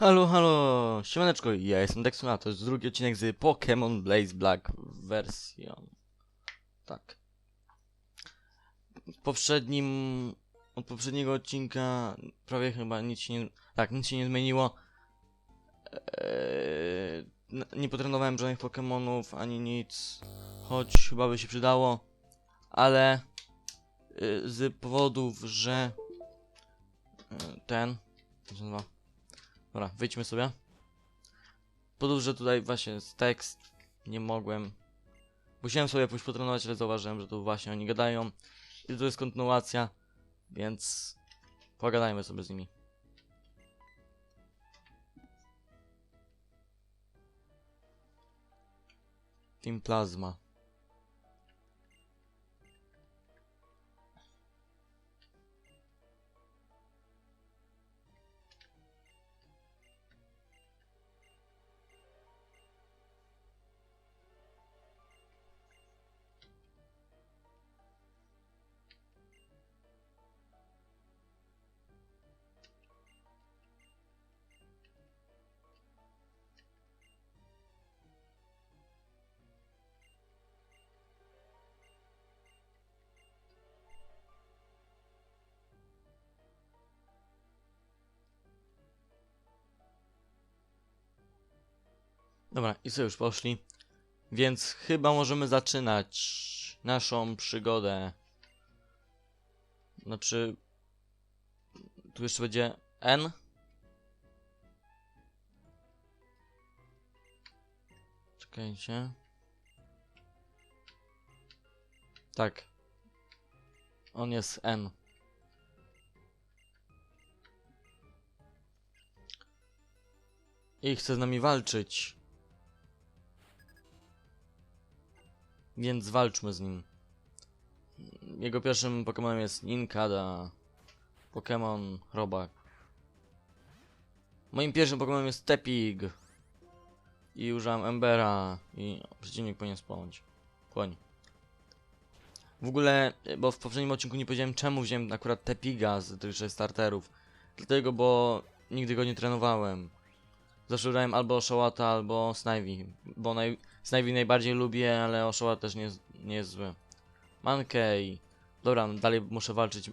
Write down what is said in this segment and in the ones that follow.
Halo, halo, siemaneczko, ja jestem Dexuna, to jest drugi odcinek z Pokémon Blaze Black wersją. Tak. W poprzednim, od poprzedniego odcinka prawie chyba nic się nie, tak, nic się nie zmieniło. Eee, nie potrenowałem żadnych Pokémonów, ani nic, choć chyba by się przydało, ale y, z powodów, że y, ten, co? Dobra, wyjdźmy sobie. Podróż, tutaj właśnie jest tekst. Nie mogłem. Musiałem sobie jakoś potrenować, ale zauważyłem, że tu właśnie oni gadają. I to jest kontynuacja, więc pogadajmy sobie z nimi. Team Plasma. Dobra, i sobie już poszli. Więc chyba możemy zaczynać naszą przygodę. Znaczy. Tu jeszcze będzie N. Czekajcie. Tak. On jest N. I chce z nami walczyć. Więc walczmy z nim. Jego pierwszym Pokémonem jest Ninkada. Pokémon Robak. Moim pierwszym Pokémonem jest Tepig. I używam Embera. I przeciwnik powinien spłonąć. Płoń. W ogóle, bo w poprzednim odcinku nie powiedziałem czemu wziąłem akurat Tepiga z tych trzech starterów. Dlatego, bo nigdy go nie trenowałem. Zawsze grałem albo Oshawata, albo Snivy. Bo naj... Snivy najbardziej lubię, ale Oshawat też nie nie jest zły. Mankey. Dobra, dalej muszę walczyć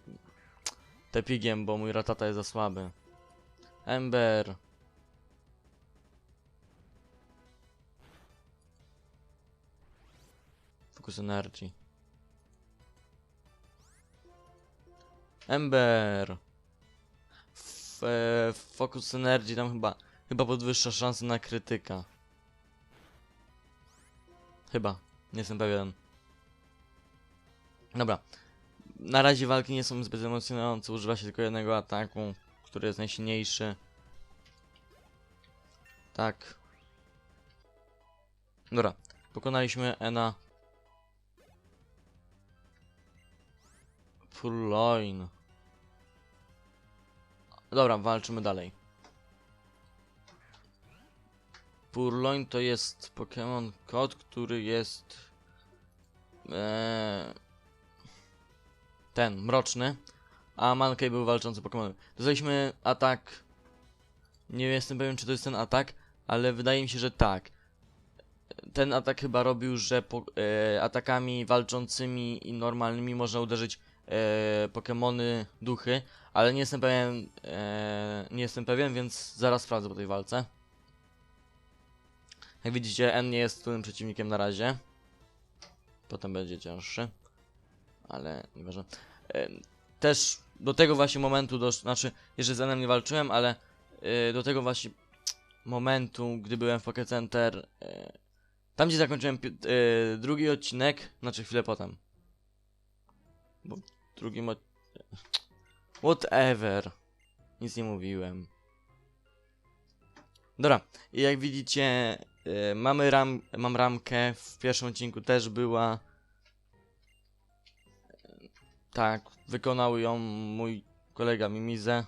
Tepigiem, bo mój Ratata jest za słaby. Ember. Focus Energy. Ember. F e, Focus Energy tam chyba chyba podwyższa szanse na krytyka. Chyba, nie jestem pewien. Dobra. Na razie walki nie są zbyt emocjonujące, używa się tylko jednego ataku, który jest najsilniejszy. Tak. Dobra, pokonaliśmy Ena. Purloin. Dobra, walczymy dalej. Purloin to jest Pokémon kot, który jest e, ten, mroczny, a Mankey był walczący Pokémonem. Dostaliśmy atak, nie jestem pewien czy to jest ten atak, ale wydaje mi się, że tak. Ten atak chyba robił, że po, e, atakami walczącymi i normalnymi można uderzyć e, Pokémony duchy, ale nie jestem pewien, e, nie jestem pewien, więc zaraz sprawdzę po tej walce. Jak widzicie, N nie jest trudnym przeciwnikiem na razie. Potem będzie cięższy. Ale nieważne. E, Też do tego właśnie momentu, do, znaczy, jeszcze z N nie walczyłem, ale e, do tego właśnie momentu, gdy byłem w Pocket Center, e, tam gdzie zakończyłem drugi odcinek, znaczy chwilę potem. Bo drugim od... Whatever. Nic nie mówiłem. Dobra, jak widzicie, mamy ram, mam ramkę, w pierwszym odcinku też była. Tak, wykonał ją mój kolega Mimize.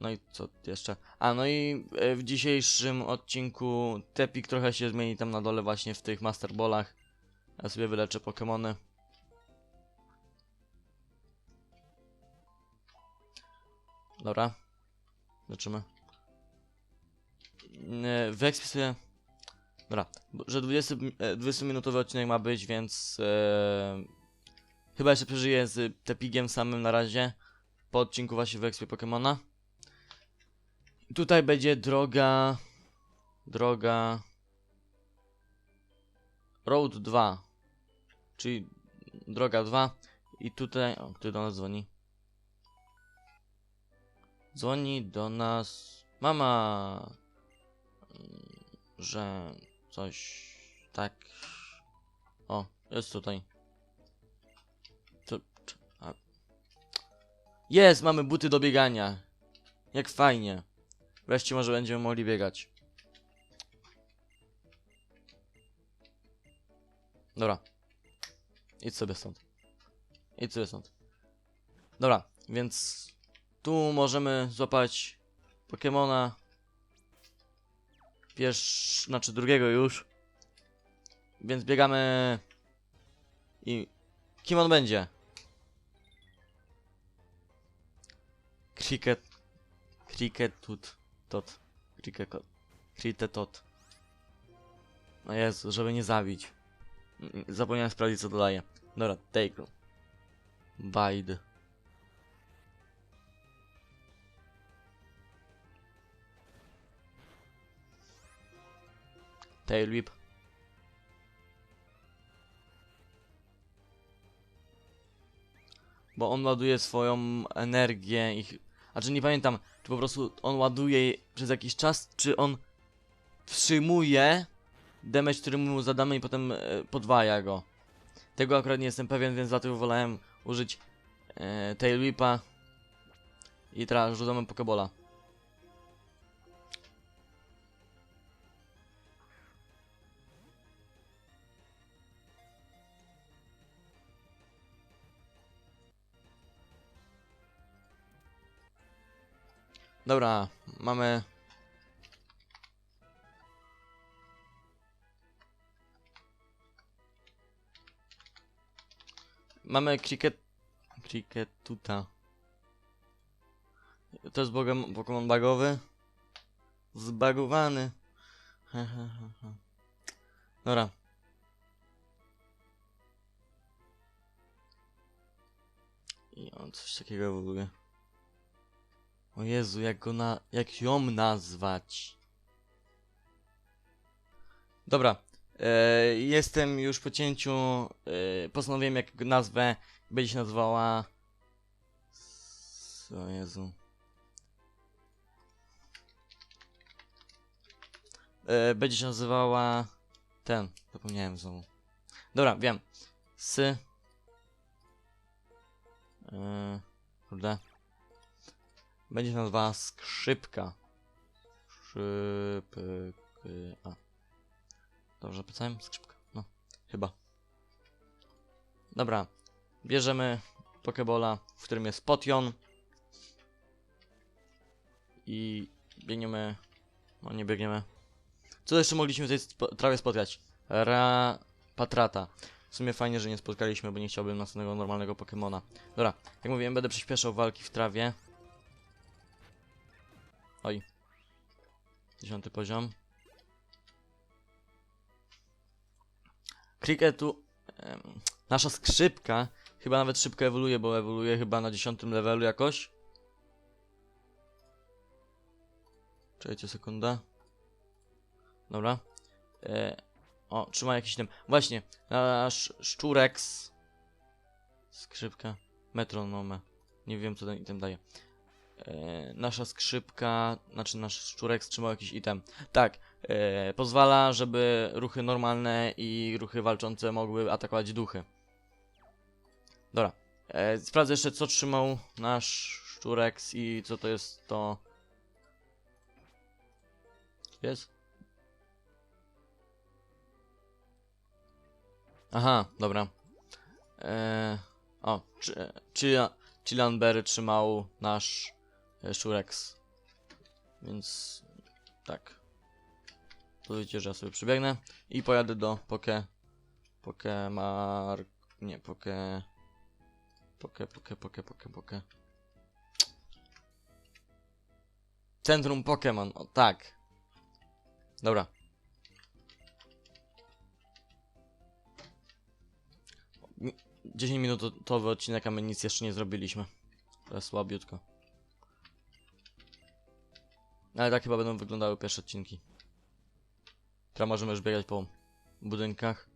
No i co jeszcze? A no i y, w dzisiejszym odcinku Tepik trochę się zmieni tam na dole właśnie w tych Masterballach. Ja sobie wyleczę Pokemony. Dobra. Zobaczymy. E, Wyekspię sobie... Dobra, że 20, mi- e, 20-minutowy odcinek ma być, więc... E, chyba jeszcze przeżyję z Tepigiem samym na razie. Po odcinku właśnie wyekspię Pokemona. Tutaj będzie droga... Droga... Road 2. Czyli droga 2. I tutaj... O, który do nas dzwoni? Dzwoni do nas mama, że coś tak. O, jest tutaj. Jest, mamy buty do biegania. Jak fajnie. Wreszcie może będziemy mogli biegać. Dobra. Idź sobie stąd. Idź sobie stąd. Dobra, więc tu możemy złapać Pokemona. Pierwszy, znaczy drugiego już. Więc biegamy. I. Kim on będzie? Cricket. Cricket tut. Tot. Cricket. Cricket tot. No Jezu, żeby nie zabić. Zapomniałem sprawdzić co dodaje. Dobra, take. Bide. Tail whip. Bo on ładuje swoją energię i... ch- Znaczy nie pamiętam, czy po prostu on ładuje przez jakiś czas, czy on wstrzymuje damage, który mu zadamy i potem e, podwaja go. Tego akurat nie jestem pewien, więc dlatego wolałem użyć e, Tail Whipa. I teraz rzucamy Pokebola. Dobra, mamy. Mamy cricket. Cricketuta. To jest Pokemon Pokemon bagowy. Zbagowany. Dobra. I on coś takiego ewoluuje. O Jezu, jak go na... jak ją nazwać? Dobra. E, jestem już po cięciu. E, postanowiłem jak nazwę. Będzie się nazwała... O Jezu. E, będzie się nazywała... Ten. Zapomniałem znowu. Dobra, wiem. Sy... E, kurde. Będzie się nazywała skrzypka. Skrzypka. Dobrze napisałem? Skrzypka. No, chyba. Dobra. Bierzemy Pokebola, w którym jest Potion. I biegniemy. No nie biegniemy. Co jeszcze mogliśmy w tej trawie spotkać? Ra... Patrata. W sumie fajnie, że nie spotkaliśmy, bo nie chciałbym następnego normalnego Pokemona. Dobra, jak mówiłem, będę przyspieszał walki w trawie. Oj. Dziesiąty poziom. Cricketu. Em, nasza skrzypka chyba nawet szybko ewoluuje, bo ewoluuje chyba na dziesiątym levelu jakoś. Czekajcie sekundę. Dobra. E, o, trzyma jakiś ten. Właśnie, nasz szczureks. Skrzypka. Metronome. Nie wiem, co ten item daje. E, nasza skrzypka, znaczy nasz szczurek trzymał jakiś item. Tak, e, pozwala, żeby ruchy normalne i ruchy walczące mogły atakować duchy. Dobra, e, sprawdzę jeszcze co trzymał nasz szczurek i co to jest to... Jest? Aha, dobra. O, czy, czy, Chilanberry trzymał nasz Shurex. Więc tak. Widzicie, że ja sobie przybiegnę i pojadę do Poke. Pokemar. Nie, Poke. Poke, Poke, Poke, Poke, Poke. Centrum Pokémon, o tak. Dobra. Mi- 10 minutowy odcinek, a my nic jeszcze nie zrobiliśmy. To jest słabiutko. Ale tak chyba będą wyglądały pierwsze odcinki. Teraz możemy już biegać po budynkach.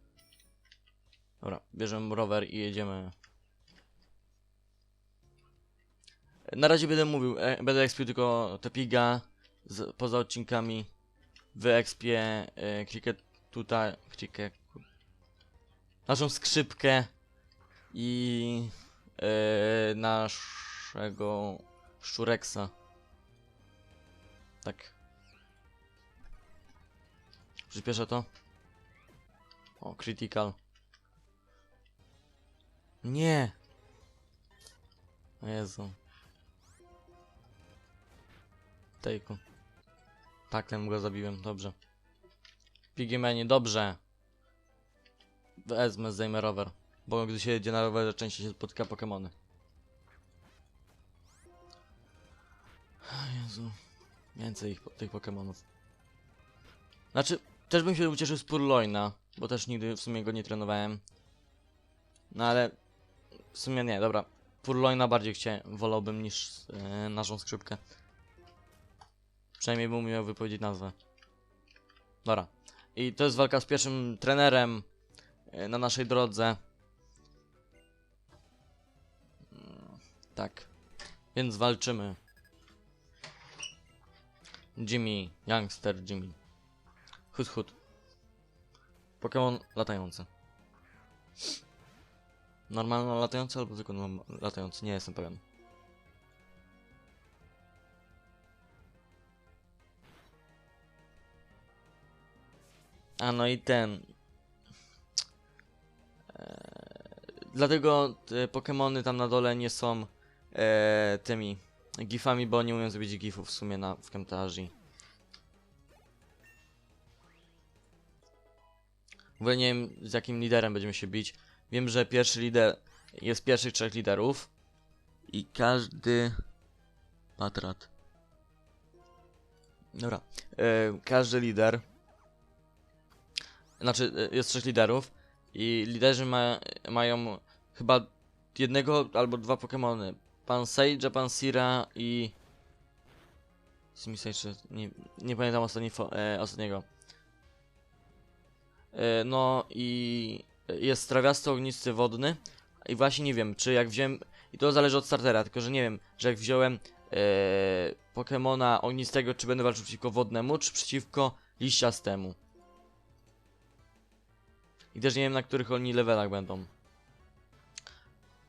Dobra, bierzemy rower i jedziemy. Na razie będę mówił, e, będę ekspił tylko Tepiga z, poza odcinkami. Wyekspię e, tutaj, cricket, naszą skrzypkę i e, naszego Szureksa. Tak. Przyspieszę to. O, critical. Nie! O Jezu. Tejku. Tak, ten go zabiłem, dobrze. Pigimenie, dobrze. Wezmę, zdejmę rower. Bo gdy się jedzie na rowerze, częściej się spotyka Pokemony. O Jezu. Więcej ich, tych Pokemonów. Znaczy, też bym się ucieszył z Purloina, bo też nigdy w sumie go nie trenowałem. No ale w sumie nie, dobra. Purloina bardziej chciałem, wolałbym niż e, naszą skrzypkę. Przynajmniej bym umiał wypowiedzieć nazwę. Dobra. I to jest walka z pierwszym trenerem e, na naszej drodze. Mm, Tak. Więc walczymy. Jimmy, youngster Jimmy. Hut hut. Pokémon latający. Normalno latający albo tylko latający? Nie jestem pewien. A no i ten. Eee, dlatego te Pokémony tam na dole nie są eee, tymi gifami, bo nie umiem zrobić gifów w sumie na, w Camtasia. W ogóle nie wiem z jakim liderem będziemy się bić. Wiem, że pierwszy lider jest pierwszych trzech liderów i każdy patrat. Dobra. E, każdy lider znaczy e, jest trzech liderów i liderzy ma, mają chyba jednego albo dwa Pokémony. Pan Sage, pan Sira i Sage, czy- nie, nie pamiętam ostatni e, ostatniego. E, No i jest trawiasty, ognisty, wodny. I właśnie nie wiem, czy jak wziąłem. I to zależy od startera, tylko że nie wiem, że jak wziąłem e, Pokemona ognistego, czy będę walczył przeciwko wodnemu, czy przeciwko liściastemu. I też nie wiem, na których oni levelach będą.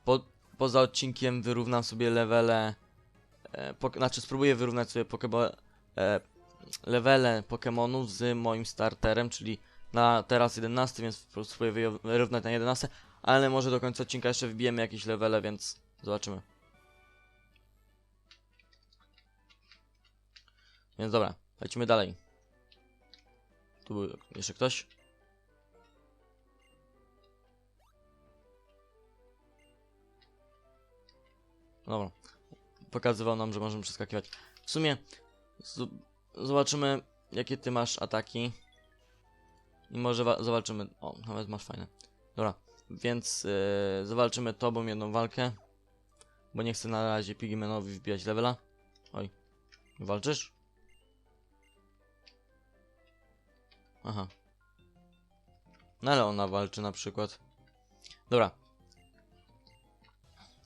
Po, poza odcinkiem wyrównam sobie levele. E, pok- znaczy, spróbuję wyrównać sobie pokebo- e, levele Pokemonów z moim starterem, czyli na teraz 11, więc po spróbuję wyrównać na 11, ale może do końca odcinka jeszcze wbijemy jakieś levele, więc zobaczymy. Więc dobra, lecimy dalej. Tu był jeszcze ktoś? Dobra. Pokazywał nam, że możemy przeskakiwać. W sumie zobaczymy, jakie ty masz ataki. I może zobaczymy. O, nawet masz fajne. Dobra, więc yy, zawalczymy tobą jedną walkę. Bo nie chcę na razie Pigmanowi wbijać levela. Oj. Walczysz? Aha. No ale ona walczy na przykład. Dobra.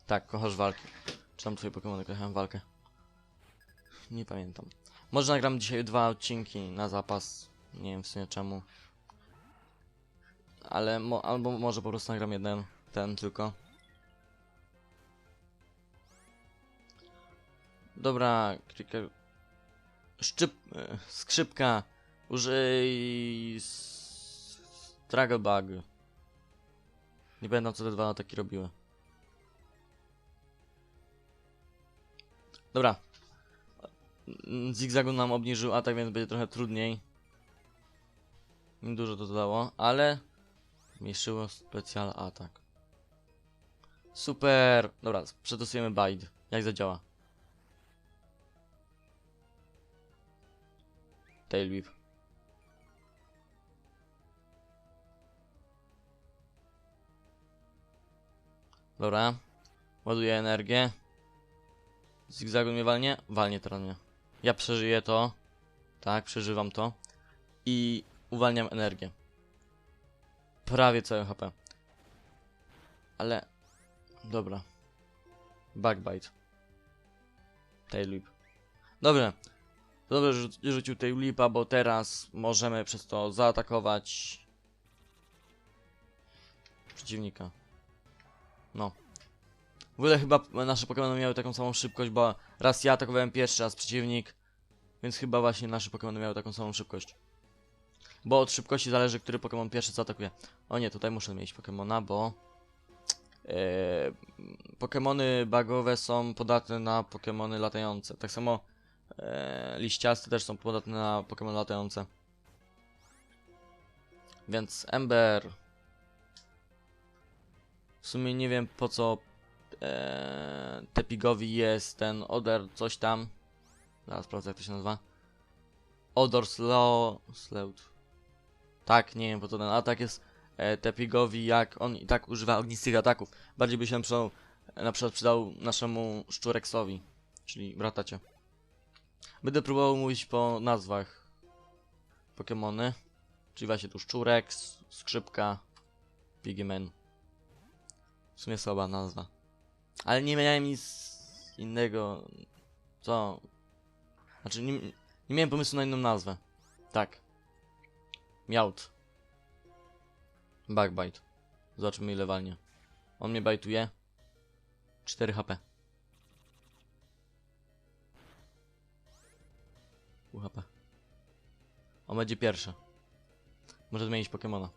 Tak, kochasz walki. Czy tam twoje Pokémony kochają walkę? Nie pamiętam. Może nagram dzisiaj dwa odcinki na zapas. Nie wiem w sumie czemu. Ale mo albo może po prostu nagram jeden, ten tylko. Dobra, klikę. Szczyp... Skrzypka. Użyj... Struggle Bug. Nie będą co te dwa ataki robiły. Dobra. Mm, Zigzagu nam obniżył atak, więc będzie trochę trudniej. Dużo to dodało, ale zmniejszyło specjal atak. Super! Dobra, przetestujemy Bite. Jak zadziała? Tail Whip. Dobra. Ładuję energię. Zigzagu mnie walnie? Walnie teraz mnie. Ja przeżyję to. Tak, przeżywam to. I uwalniam energię. Prawie całe HP. Ale... Dobra. Backbite. Tail whip. Dobrze. Dobrze, że rzu- rzucił whipa, bo teraz możemy przez to zaatakować... Przeciwnika. No. W ogóle chyba nasze Pokémony miały taką samą szybkość, bo raz ja atakowałem pierwszy, raz przeciwnik. Więc chyba właśnie nasze Pokémony miały taką samą szybkość. Bo od szybkości zależy, który Pokémon pierwszy zaatakuje. O nie, tutaj muszę mieć Pokémona, bo... E, Pokemony bagowe są podatne na Pokemony latające. Tak samo e, liściaste też są podatne na Pokemony latające. Więc Ember. W sumie nie wiem po co e, Tepigowi jest ten Oder coś tam. Zaraz sprawdzę jak to się nazywa. Odor Slow... Slow... Tak, nie wiem po co ten atak jest e, Tepigowi, jak on i tak używa ognistych ataków. Bardziej by się przydał, na przykład przydał naszemu Szczureksowi, czyli bratacie. Będę próbował mówić po nazwach Pokemony. Czyli właśnie tu Szczureks, Skrzypka, Piggyman. W sumie słaba nazwa. Ale nie miałem nic innego. Co? Znaczy, nie, nie miałem pomysłu na inną nazwę. Tak. Miaut. Backbite. Zobaczymy ile walnie. On mnie bajtuje. 4 HP. Pół HP. On będzie pierwszy. Może zmienić Pokemona.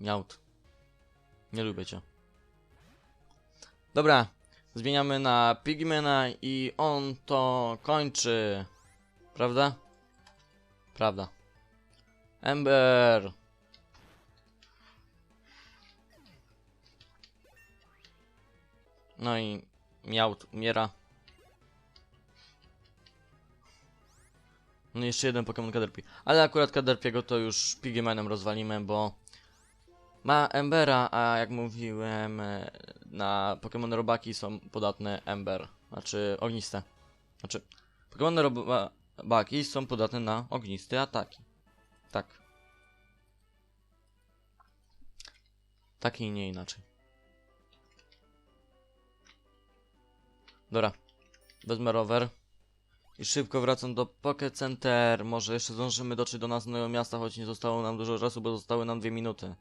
Miaut. Nie lubię cię. Dobra. Zmieniamy na Pigmana i on to kończy. Prawda? Prawda. Ember. No i Miaut umiera. No i jeszcze jeden Pokémon Caterpie. Ale akurat Caterpiego to już Pigmanem rozwalimy, bo ma Embera, a jak mówiłem, e, na Pokémon Robaki są podatne Ember, znaczy ogniste. Znaczy, Pokémon Robaki są podatne na ogniste ataki. Tak. Tak i nie inaczej. Dobra. Wezmę rower. I szybko wracam do Pocket Center. Może jeszcze zdążymy dotrzeć do następnego miasta, choć nie zostało nam dużo czasu, bo zostały nam dwie minuty.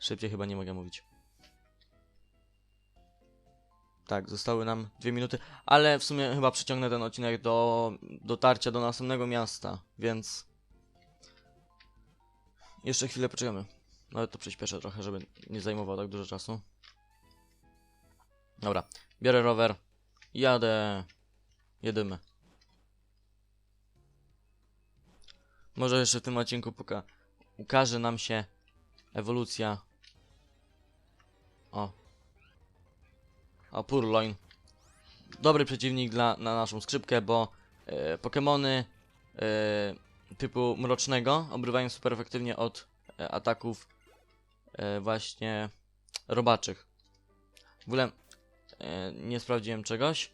Szybciej chyba nie mogę mówić. Tak, zostały nam dwie minuty, ale w sumie chyba przeciągnę ten odcinek do dotarcia do następnego miasta, więc jeszcze chwilę poczekamy. Nawet to przyspieszę trochę, żeby nie zajmowało tak dużo czasu. Dobra, biorę rower, jadę, jedymy. Może jeszcze w tym odcinku poka ukaże nam się ewolucja. O. O, Purloin. Dobry przeciwnik dla, na naszą skrzypkę, bo e, Pokemony e, typu mrocznego obrywają super efektywnie od e, ataków właśnie robaczych. W ogóle nie sprawdziłem czegoś.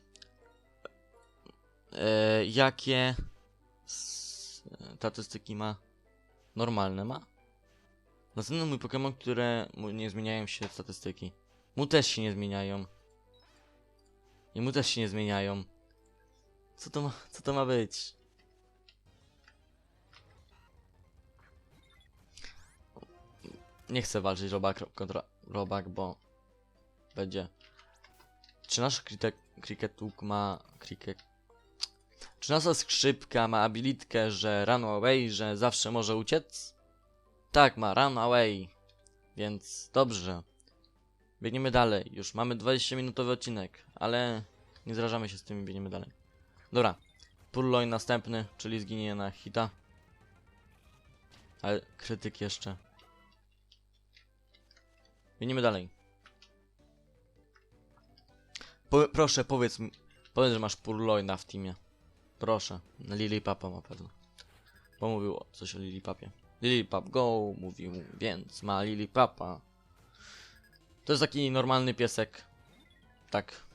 Jakie statystyki ma? Normalne ma? Następny mój Pokémon, które nie zmieniają się statystyki. Mu też się nie zmieniają. I mu też się nie zmieniają. Co to ma, co to ma być? Nie chcę walczyć robak kontra robak, bo będzie. Czy nasz kritek, kriketuk ma kriket? Czy nasza skrzypka ma abilitkę, że run away, że zawsze może uciec? Tak, ma run away. Więc dobrze. Biegniemy dalej. Już mamy 20-minutowy odcinek, ale nie zrażamy się z tym i biegniemy dalej. Dobra. Purloin następny, czyli zginie na hita. Ale krytyk jeszcze. Biegniemy dalej. Po, proszę, powiedz mi, Powiedz, że masz Purloina w teamie. Proszę. Lily Papa ma pewno. Bo mówił coś o Lily Papie. Lily Pap Go mówił, więc ma Lily Papa. To jest taki normalny piesek. Tak.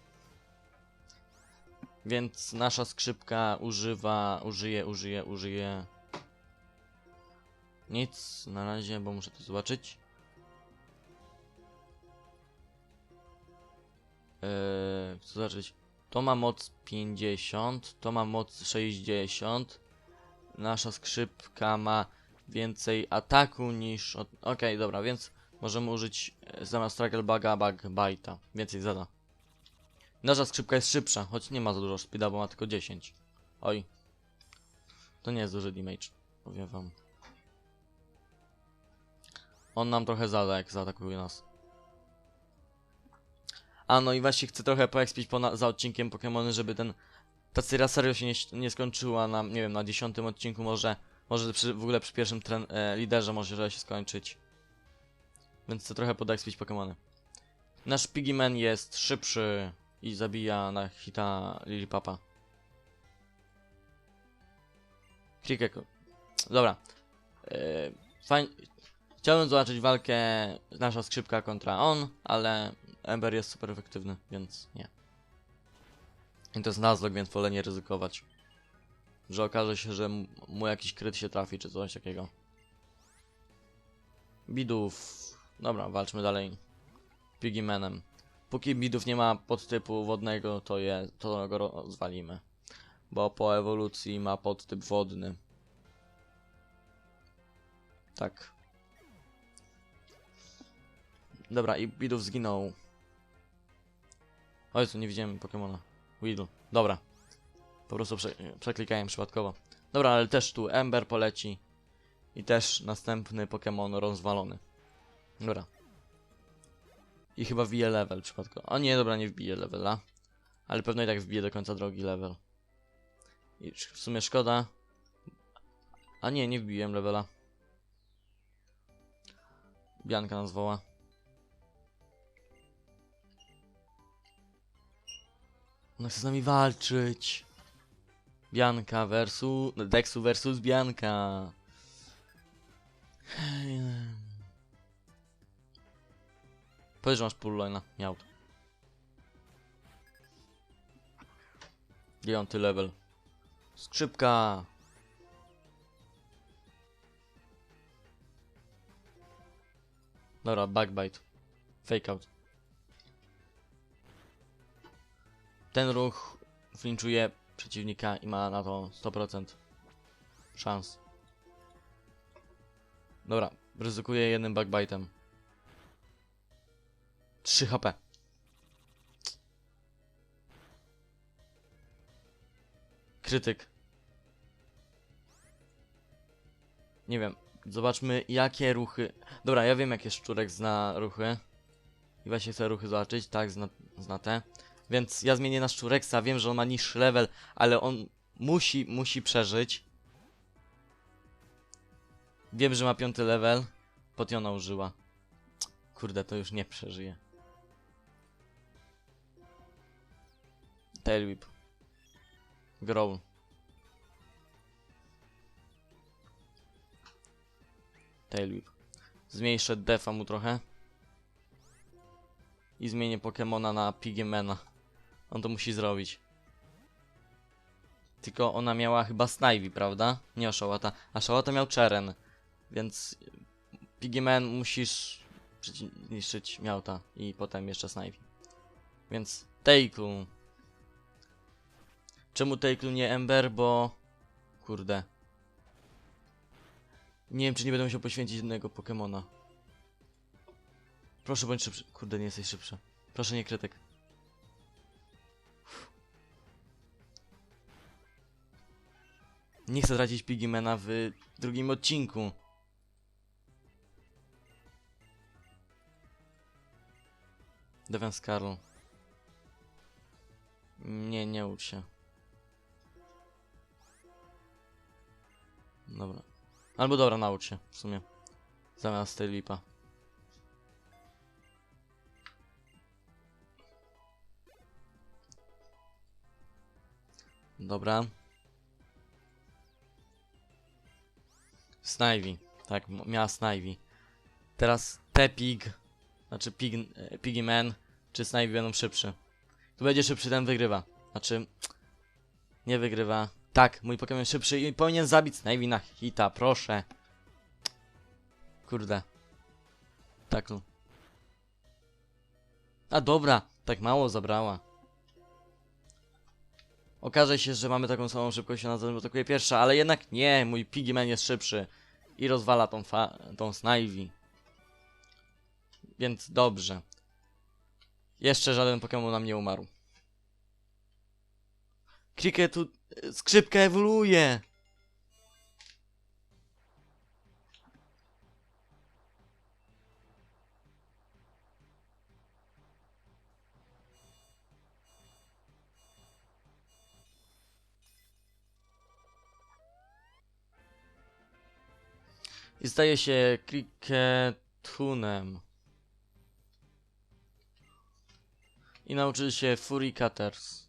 Więc nasza skrzypka używa, użyje, użyje, użyje. Nic na razie, bo muszę to zobaczyć. Eee, co zobaczyć? To ma moc 50, to ma moc 60. Nasza skrzypka ma więcej ataku niż. Okej, dobra, więc możemy użyć e, zamiast Struggle Buga Bug Bite'a. Więcej zada. Nasza skrzypka jest szybsza, choć nie ma za dużo speeda, bo ma tylko 10. Oj. To nie jest duży damage, powiem wam. On nam trochę zada, jak zaatakuje nas. A no i właśnie chcę trochę poekspić za odcinkiem Pokémony, żeby ten ta seria serio się nie, nie skończyła na, nie wiem, na dziesiątym odcinku może, może przy, w ogóle przy pierwszym tren, e, liderze może się skończyć. Więc chcę trochę podeekspić Pokémony. Nasz Piggyman jest szybszy i zabija na hita Lilipapa. Krikeko. Dobra. Fajn... Chciałbym zobaczyć walkę nasza skrzypka kontra on, ale Ember jest super efektywny, więc nie. I to jest Nuzlocke, więc wolę nie ryzykować. Że okaże się, że mu jakiś kryt się trafi, czy coś takiego. Bidów. Dobra, walczmy dalej. Piggymanem. Póki Bidów nie ma podtypu wodnego, to, je, to go rozwalimy. Bo po ewolucji ma podtyp wodny. Tak. Dobra, i Bidów zginął. O Jezu, nie widziałem Pokemona. Weedle. Dobra. Po prostu prze przeklikałem przypadkowo. Dobra, ale też tu Ember poleci. I też następny Pokémon rozwalony. Dobra. I chyba wbije level przypadkowo. O nie, dobra, nie wbije levela. Ale pewno i tak wbije do końca drogi level. I w sumie szkoda. A nie, nie wbiłem levela. Bianka nas woła. Chce z nami walczyć. Bianka versus... Dexu versus Bianka. Powiedz, że masz Purloina. Miał. Dziewiąty level. Skrzypka. Dobra, backbite. Fake out. Ten ruch flinczuje przeciwnika i ma na to 100% szans. Dobra, ryzykuję jednym backbite'em. 3 HP. Krytyk. Nie wiem, zobaczmy jakie ruchy... Dobra, ja wiem jakie szczurek zna ruchy. I właśnie chcę ruchy zobaczyć, tak, zna, zna te. Więc ja zmienię na Szczureksa, wiem, że on ma niższy level, ale on musi, musi przeżyć. Wiem, że ma piąty level. Potiona użyła. Kurde, to już nie przeżyje. Tail Whip. Growl. Tail Whip. Zmniejszę defa mu trochę. I zmienię Pokemona na Pigmana. On to musi zrobić. Tylko ona miała chyba Snivy, prawda? Nie Oshawata. A Shawata miał Cheren. Więc Piggyman musisz niszczyć Miauta i potem jeszcze Snivy. Więc Taiklu. Czemu Taiklu nie Ember? Bo... Kurde. Nie wiem, czy nie będę musiał poświęcić jednego Pokemona. Proszę bądź szybszy. Kurde, nie jesteś szybszy. Proszę nie krytyk. Nie chcę tracić Pigmana w drugim odcinku. Defense Carl. Nie, nie ucz się. Dobra. Albo dobra, naucz się w sumie. Zamiast tej lipa. Dobra. Snivy. Tak, miała Snivy. Teraz Tepig, znaczy Pig, e, Piggy Man, czy Snivy będą szybszy. Tu będzie szybszy, ten wygrywa. Znaczy, nie wygrywa. Tak, mój Pokémon szybszy i powinien zabić Snivy na hita, proszę. Kurde. Tak. tu. A dobra, tak mało zabrała. Okaże się, że mamy taką samą szybkość, ona zaatakuje pierwsza, ale jednak nie, mój Piggyman jest szybszy. I rozwala tą, tą Snivy. Więc dobrze. Jeszcze żaden Pokémon nam nie umarł. Cricket tu... Skrzypka ewoluuje! I staje się Cricketunem. I nauczy się Fury Cutters.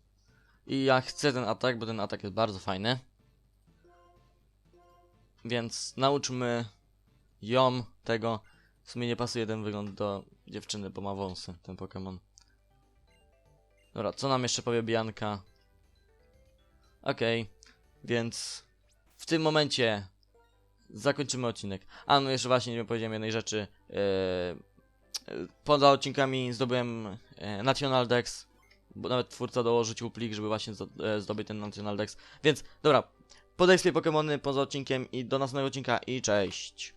I ja chcę ten atak, bo ten atak jest bardzo fajny. Więc nauczmy ją tego. W sumie nie pasuje ten wygląd do dziewczyny, bo ma wąsy, ten Pokémon. Dobra, co nam jeszcze powie Bianka? Okej, więc w tym momencie zakończymy odcinek. A no jeszcze właśnie nie powiedziałem jednej rzeczy. Yy, yy, poza odcinkami zdobyłem e, National Dex, bo nawet twórca dorzucił plik, żeby właśnie zdo- e, zdobyć ten National Dex. Więc dobra, podaj swoje Pokémony poza odcinkiem i do następnego odcinka i cześć.